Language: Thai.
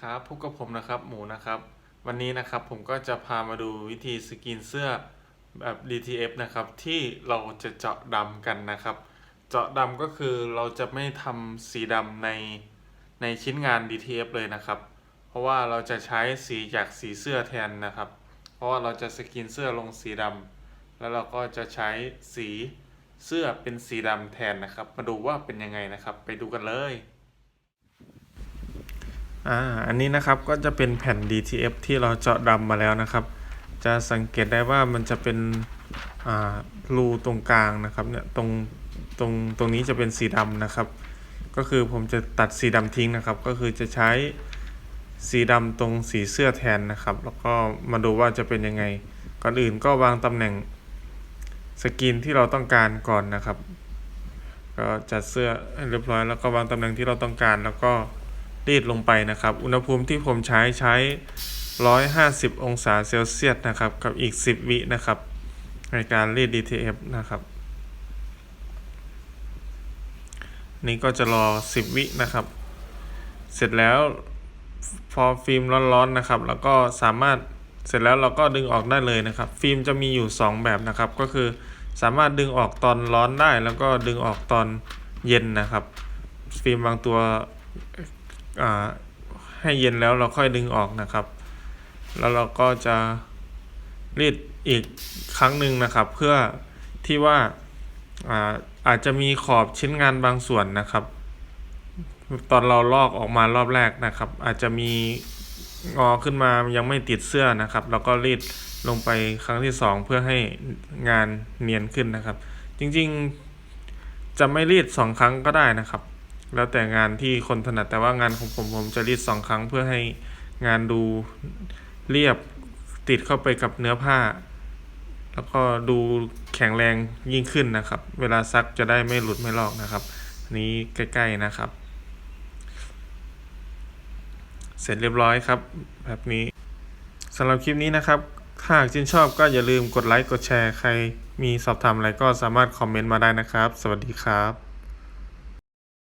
ครับพบกับผมนะครับหมูนะครับ วันนี้นะครับผมก็จะพามาดูวิธีสกรีนเสื้อแบบ DTF นะครับที่เราจะเจาะดำกันนะครับ เจาะดำก็คือเราจะไม่ทำสีดำในในชิ้นงาน DTF เลยนะครับ เพราะว่าเราจะใช้สีจากสีเสื้อแทนนะครับ เพราะว่าเราจะสกรีนเสื้อลงสีดำแล้วเราก็จะใช้สีเสื้อเป็นสีดำแทนนะครับ มาดูว่าเป็นยังไงนะครับ ไปดูกันเลย อ่าอันนี้นะครับก็จะเป็นแผ่น DTF ที่เราเจาะดำมาแล้วนะครับ จะสังเกตได้ว่ามันจะเป็นอ่ารูตรงกลางนะครับเนี่ยตรงตรงตรงนี้จะเป็นสีดำนะครับ ก็คือผมจะตัดสีดำทิ้งนะครับ ก็คือจะใช้สีดำตรงสีเสื้อแทนนะครับ แล้วก็มาดูว่าจะเป็นยังไง ก่อนอื่นก็วางตำแหน่งสกรีนที่เราต้องการก่อนนะครับ ก็จัดเสื้อเรียบร้อยแล้วก็วางตำแหน่งที่เราต้องการแล้วก็ รีดลงไปนะครับ อุณหภูมิที่ผมใช้ใช้ 150 องศาเซลเซียสนะครับ กับอีก 10 วินะครับ ในการรีด DTF นะครับ นี่ก็จะรอ 10 วินะครับ เสร็จแล้วพอฟิล์มร้อนๆนะครับ แล้วก็สามารถเสร็จแล้วเราก็ดึงออกได้เลยนะครับ ฟิล์มจะมีอยู่ 2 แบบนะครับ ก็คือสามารถดึงออกตอนร้อนได้ แล้วก็ดึงออกตอนเย็นนะครับ ฟิล์มบางตัว ให้เย็นแล้วเราค่อยดึงออกนะครับ แล้วเราก็จะรีดอีกครั้งหนึ่งนะครับ เพื่อที่ว่าอาอาจจะมีขอบชิ้นงานบางส่วนนะครับ ตอนเราลอกออกมารอบแรกนะครับ อาจจะมีงอขึ้นมายังไม่ติดเสื้อนะครับ แล้วก็รีดลงไปครั้งที่สองเพื่อให้งานเนียนขึ้นนะครับ จริงๆ จะไม่รีดสองครั้งก็ได้นะครับ แล้วแต่งานที่คนถนัดแต่ว่างานของผมผมจะรีดสองครั้งเพื่อให้งานดูเรียบติดเข้าไปกับเนื้อผ้า แล้วก็ดูแข็งแรงยิ่งขึ้นนะครับ เวลาซักจะได้ไม่หลุดไม่ลอกนะครับนนี้ใกล้ๆนะครับ เสร็จเรียบร้อยครับ แบบนี้สำหรับคลิปนี้นะครับ ถ้าหากชื่นชอบก็อย่าลืมกดไลค์กดแชร์ใครมีสอบถามอะไรก็สามารถคอมเมนต์มาได้นะครับ สวัสดีครับ